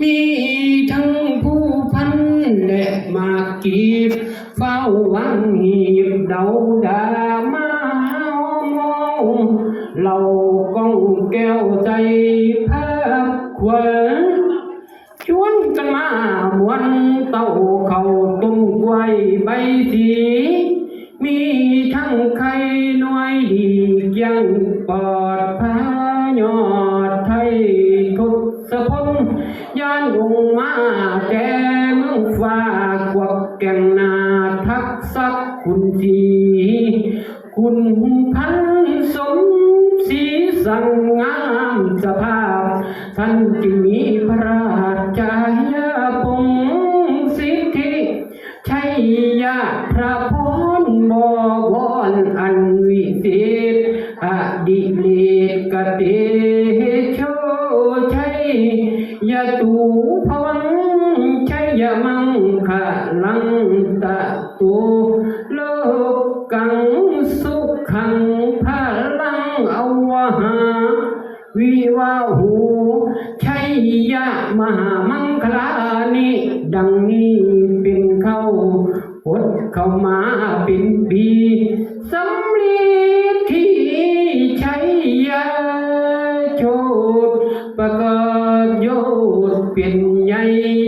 มีทั้งผู้พันและมากกีบเฝ้าวังหีบเดาดามาเฮามองเราก้องแก้วใจภาพขวัญชวนกันมามวนเต้าเขาตุ้มไว้ใบสีมีทั้งใครน้อยดียังปลอดพายอ ย่านลงมาแต่เมืองฟ้ากวักแกงนาทักษักคุณทีคุณพันสมสีสังงามสภาพ ท่านจึงมีพระราชายาพงสิทธิชัยยะพระพรบวรอันวิเศษอดิเลกเต ยะตูพวังชัยยะมังคะลังตะตูโลกังสุขังพลังอวหา วิวาหูชัยยะมหามังคลานิดังนี้เป็นเข้าพดเข้ามาเป็นปีสำลีที่ชัยยะโชดประกอบ เป็นใหญ่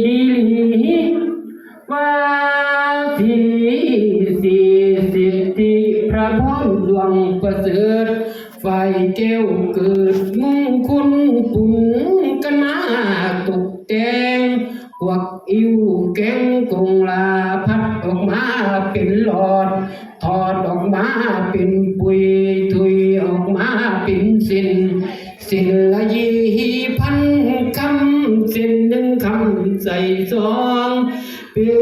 ดีลีว่าที่สี่สิทธิพระพรดวงประเสริฐไฟแก้วเกิดมุ่งคลปุ่นกันมาตกแต่งกวักอิวแกงกงลาพัดออกมาเป็นหลอด ถอดออกมาเป็นปุยถุยออกมาเป็นสินสินละยี่พันำสินหนึ่งคำใส่ซอง เป็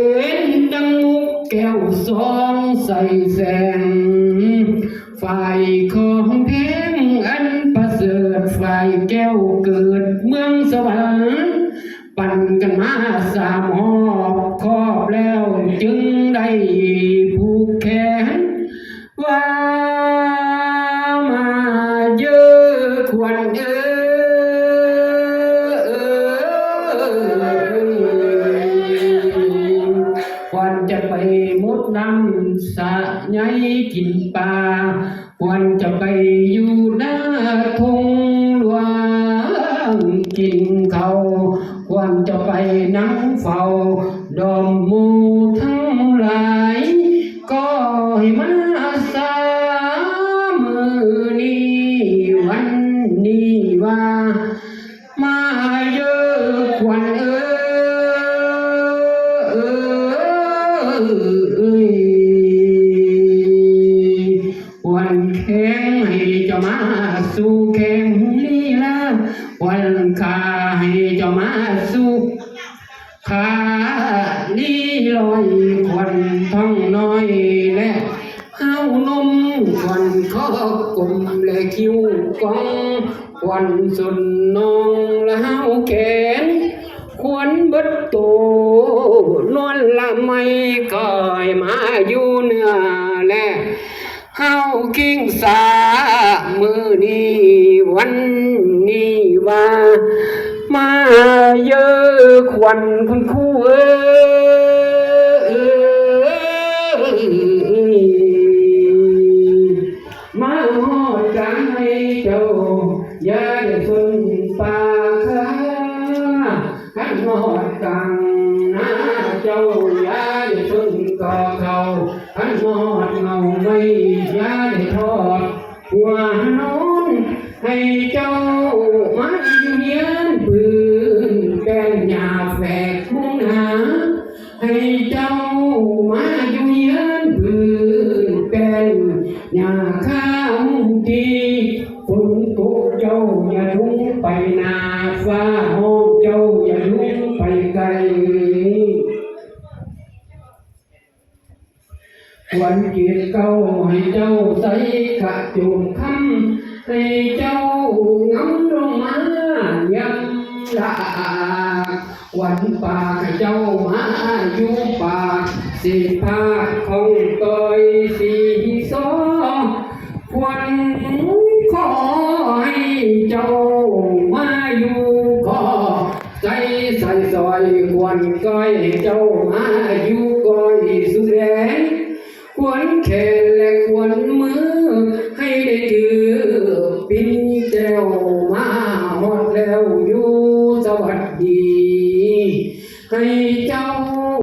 นดังมุกแก้วซองใส่แสงฝ่ายของเพลงอันประเสริฐฝ่ายแก้วเกิดเมืองสวรรค์ปั่นกันมาสามหอบครอบแล้วจึงได้ น้ำสะใหญ่กินปลาควรจะไปอยู่หน้าทงหลวงกินเขาวควรจะไปนั่งเฝ้าดอมมูทั้งหลาย ก็ให้มาสามือนี้วันนี้ว่า มาเยอะควัน จ้ามาสู่แข่งลีลาวันขาให้เจ้ามาสู่ขาลีลอยควันท้องน้อยและเฮานมควันคอกลมและคิ้วกองควันสุนนองและเฮาแขนควรบดโตนวลละไม่ก่อยมาอยู่เหนือและ เฮากิ้งสามือนี้วันนี้ว่ามาเยอะควันคุณครูเอ้มาหอดกันให้เจ้าอย่าได้สนปากคาขันหอดกัง ยยาได้ทอดหัวนอนให้เจ้ามาเยียนพื้นแป้นยาแฝกมุงหาให้เจ้ามา วันเกียรเก้าให้เจ้าใส่กระจุมคำให้เจ้าเงาลงมายังลาวันป่าให้เจ้ามาอยู่ป่าสิพาของต่อยสีสอควันขอให้เจ้ามาอยู่ก่อใจใส่ซอยควันก้อยเจ้ามาอยู่ก้อยสุดแดง ควรแขนและควรมือให้ได้ถือปิน